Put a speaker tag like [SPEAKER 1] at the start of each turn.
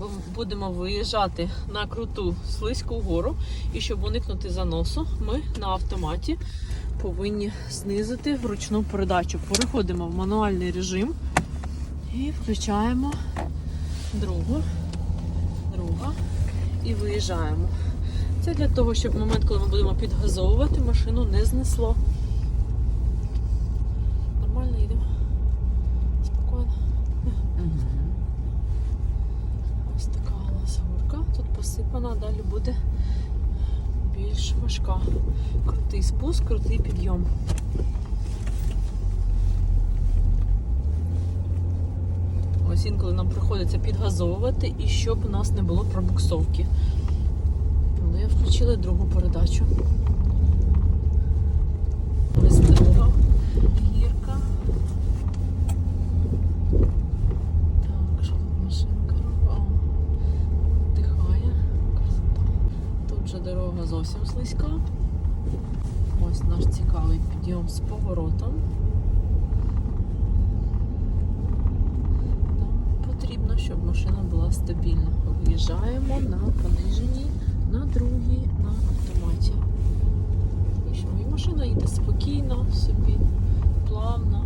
[SPEAKER 1] бу- будемо виїжджати на круту слизьку гору. І щоб уникнути заносу, ми на автоматі повинні знизити вручну передачу. Переходимо в мануальний режим і включаємо другу, друга і виїжджаємо. Це для того, щоб в момент, коли ми будемо підгазовувати, машину не знесло. Нормально йдемо. Спокійно. Ось така у. Тут посипана, далі буде більш важка. Крутий спуск, крутий підйом. Ось інколи нам приходиться підгазовувати і щоб у нас не було пробуксовки. Але я включила другу передачу. Дорога зовсім слизька. Ось наш цікавий підйом з поворотом. Нам потрібно, щоб машина була стабільна. Виїжджаємо на пониженій, на другій, на автоматі. І що? І машина їде спокійно собі, плавно.